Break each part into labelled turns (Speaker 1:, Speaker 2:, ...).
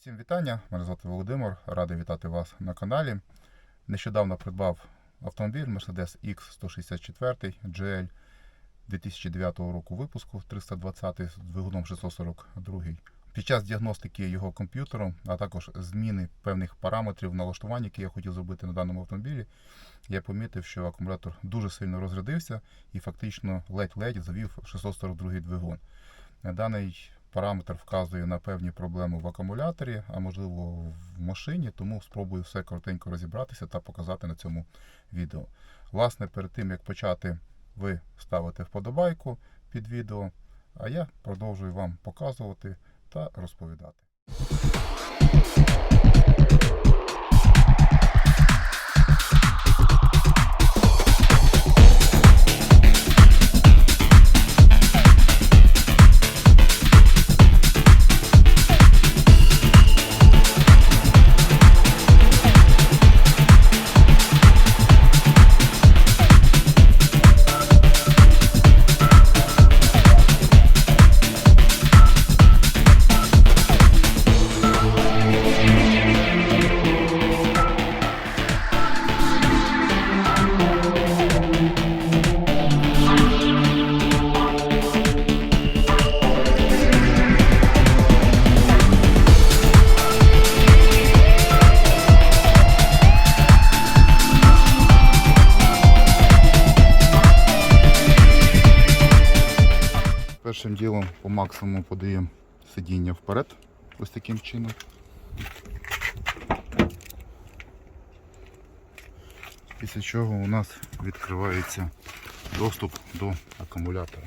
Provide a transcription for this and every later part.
Speaker 1: Усім вітання, мене звати Володимир, радий вітати вас на каналі. Нещодавно придбав автомобіль Mercedes X164 GL 2009 року випуску 320 з двигуном 642. Під час діагностики його комп'ютером, а також зміни певних параметрів налаштування, які я хотів зробити на даному автомобілі, я помітив, що акумулятор дуже сильно розрядився і фактично ледь-ледь завів 642 двигун. Даний параметр вказує на певні проблеми в акумуляторі, а можливо в машині, тому спробую все коротенько розібратися та показати на цьому відео. Власне, перед тим як почати, ви ставите вподобайку під відео, а я продовжую вам показувати та розповідати. Першим ділом по максимуму подаємо сидіння вперед, ось таким чином. Після чого у нас відкривається доступ до акумулятора.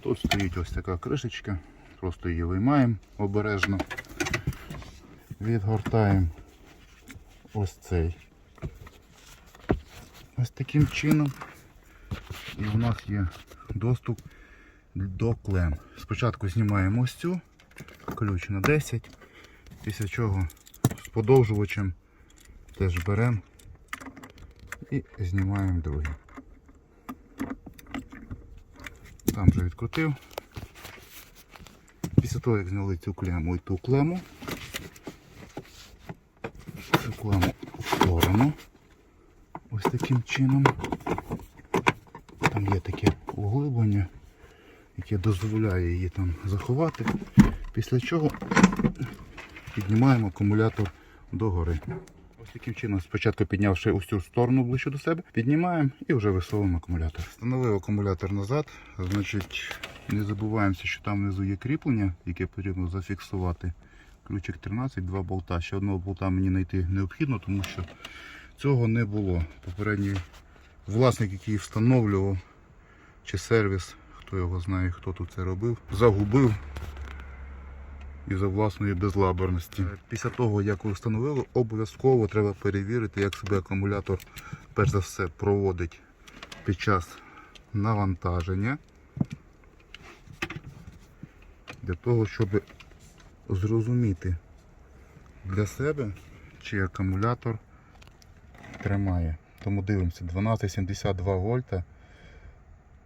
Speaker 1: Тут стоїть ось така кришечка, просто її виймаємо обережно, відгортаємо ось цей. Ось таким чином. І у нас є доступ до клем. Спочатку знімаємо ось цю, ключ на 10, після чого з подовжувачем теж беремо і знімаємо другий. Там вже відкрутив. Після того, як зняли цю клему і ту клему, цю клему в сторону. Ось таким чином. Там є таке углублення яке дозволяє її там заховати. Після чого піднімаємо акумулятор догори. Ось таким чином, спочатку піднявши ось цю сторону ближче до себе, піднімаємо і вже висовуємо акумулятор. Встановив акумулятор назад, значить не забуваємося, що там внизу є кріплення, яке потрібно зафіксувати. Ключик 13, два болта. Ще одного болта мені знайти необхідно, тому що цього не було. Попередній власник, який встановлював чи сервіс хто його знає, хто тут це робив, загубив із-за власної безлаберності. Після того, як ви встановили, обов'язково треба перевірити, як себе акумулятор перш за все проводить під час навантаження. Для того, щоб зрозуміти для себе, чи акумулятор тримає. Тому дивимося 12,72 вольта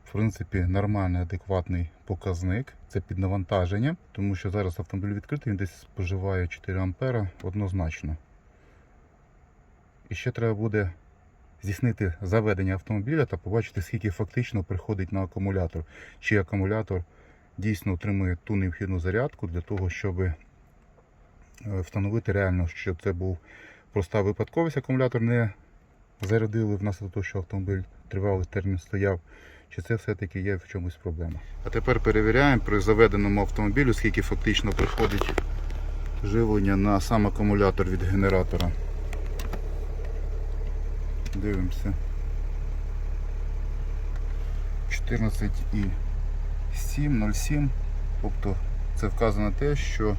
Speaker 1: в принципі, нормальний, адекватний показник. Це під навантаження, тому що зараз автомобіль відкритий, він десь споживає 4 ампера однозначно. І ще треба буде здійснити заведення автомобіля та побачити, скільки фактично приходить на акумулятор. Чи акумулятор дійсно отримує ту необхідну зарядку для того, щоб е, встановити реально, що це був проста випадковість. Акумулятор не зарядили внаслідок того, що автомобіль тривалий термін стояв чи це все-таки є в чомусь проблема. А тепер перевіряємо при заведеному автомобілю, скільки фактично приходить живлення на сам акумулятор від генератора. Дивимося. 14,707. Тобто це вказано те, що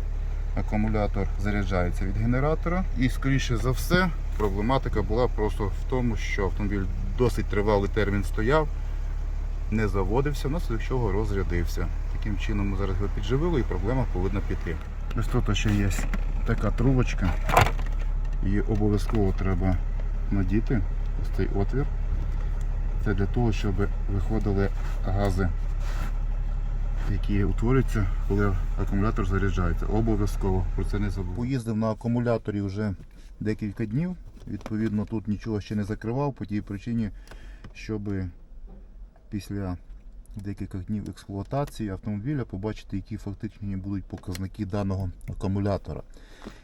Speaker 1: акумулятор заряджається від генератора. І скоріше за все проблематика була просто в тому, що автомобіль досить тривалий термін стояв не заводився, внаслідок чого розрядився. Таким чином ми зараз його підживили і проблема повинна піти. Ось тут ще є така трубочка. Її обов'язково треба надіти, ось цей отвір. Це для того, щоб виходили гази які утворюються, коли акумулятор заряджається. Обов'язково про це не забув. Поїздив на акумуляторі вже декілька днів. Відповідно, тут нічого ще не закривав по тій причині, щоб після декількох днів експлуатації автомобіля побачити, які фактичні будуть показники даного акумулятора.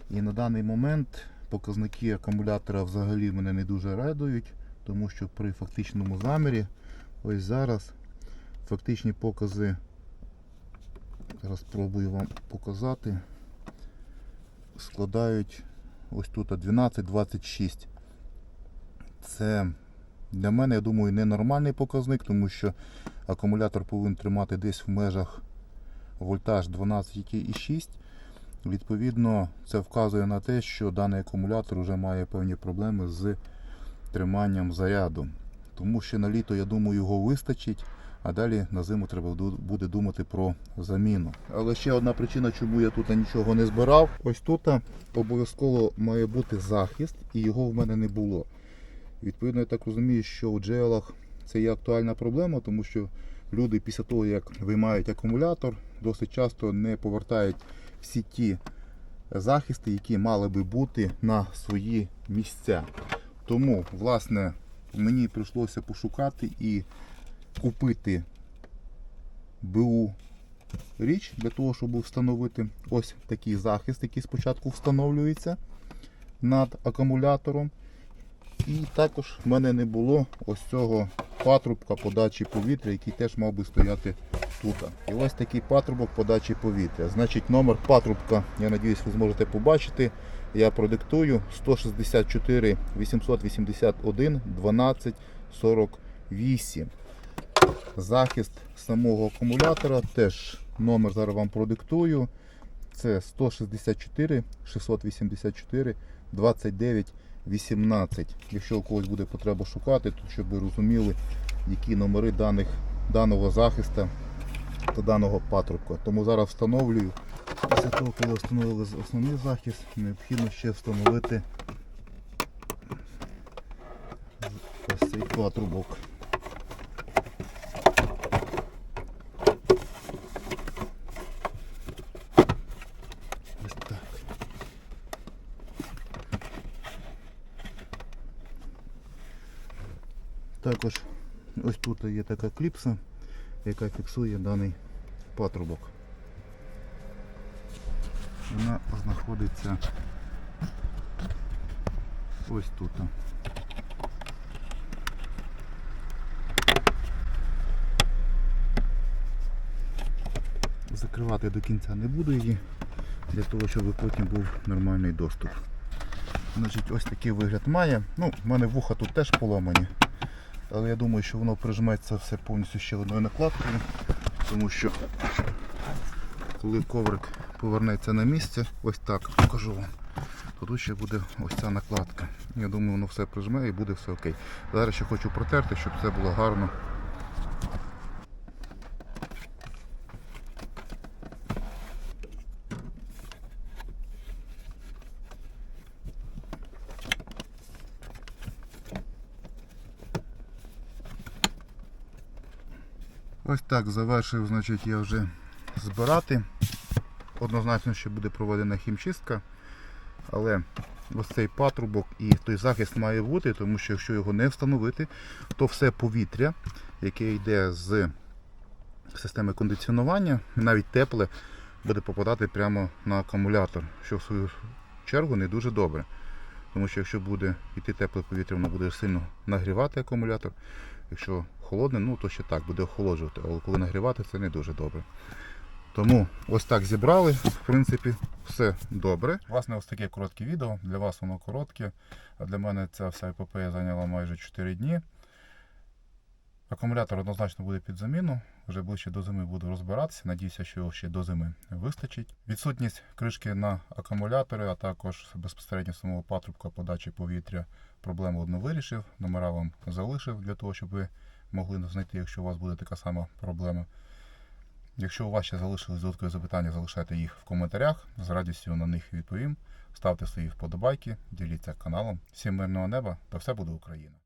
Speaker 1: І на даний момент показники акумулятора взагалі мене не дуже радують, тому що при фактичному замірі, ось зараз фактичні покази, зараз спробую вам показати, складають ось тут 12-26. Це для мене, я думаю, ненормальний показник, тому що акумулятор повинен тримати десь в межах вольтаж 12,6. Відповідно, це вказує на те, що даний акумулятор вже має певні проблеми з триманням заряду. Тому що на літо, я думаю, його вистачить, а далі на зиму треба буде думати про заміну. Але ще одна причина, чому я тут нічого не збирав. Ось тут обов'язково має бути захист, і його в мене не було. Відповідно, я так розумію, що у джелах це є актуальна проблема, тому що люди після того, як виймають акумулятор, досить часто не повертають всі ті захисти, які мали би бути на свої місця. Тому, власне, мені прийшлося пошукати і купити БУ річ для того, щоб встановити ось такий захист, який спочатку встановлюється над акумулятором. І також в мене не було ось цього патрубка подачі повітря, який теж мав би стояти тут. І ось такий патрубок подачі повітря. Значить, номер патрубка, я надіюсь, ви зможете побачити. Я продиктую 164 881 12 48. Захист самого акумулятора теж номер зараз вам продиктую. Це 164 684 29 18. Якщо у когось буде потреба шукати, то щоб ви розуміли, які номери даних, даного захисту та даного патрубка. Тому зараз встановлюю. Після того, коли встановили основний захист, необхідно ще встановити ось цей патрубок. Ось так. Також ось тут є така кліпса, яка фіксує даний патрубок. Вона знаходиться ось тут. Закривати до кінця не буду її, для того, щоб потім був нормальний доступ. Значить, ось такий вигляд має. Ну, в мене вуха тут теж поломані. Але я думаю, що воно прижметься все повністю ще одною накладкою, тому що коли коврик повернеться на місце, ось так покажу вам, то тут ще буде ось ця накладка. Я думаю, воно все прижме і буде все окей. Зараз ще хочу протерти, щоб все було гарно. Ось так завершив, значить, я вже збирати. Однозначно, що буде проведена хімчистка, але ось цей патрубок і той захист має бути, тому що якщо його не встановити, то все повітря, яке йде з системи кондиціонування, навіть тепле, буде попадати прямо на акумулятор, що в свою чергу не дуже добре. Тому що якщо буде йти тепле повітря, воно буде сильно нагрівати акумулятор. Якщо холодне, ну то ще так, буде охолоджувати, але коли нагрівати, це не дуже добре. Тому ось так зібрали, в принципі, все добре. Власне, ось таке коротке відео. Для вас воно коротке, а для мене ця вся епопея зайняла майже 4 дні. Акумулятор однозначно буде під заміну. Вже ближче до зими буду розбиратися. Надіюся, що його ще до зими вистачить. Відсутність кришки на акумулятори, а також безпосередньо самого патрубка подачі повітря проблему одну вирішив. Номера вам залишив для того, щоб ви могли знайти, якщо у вас буде така сама проблема. Якщо у вас ще залишились додаткові запитання, залишайте їх в коментарях. З радістю на них відповім. Ставте свої вподобайки, діліться каналом. Всім мирного неба та все буде Україна!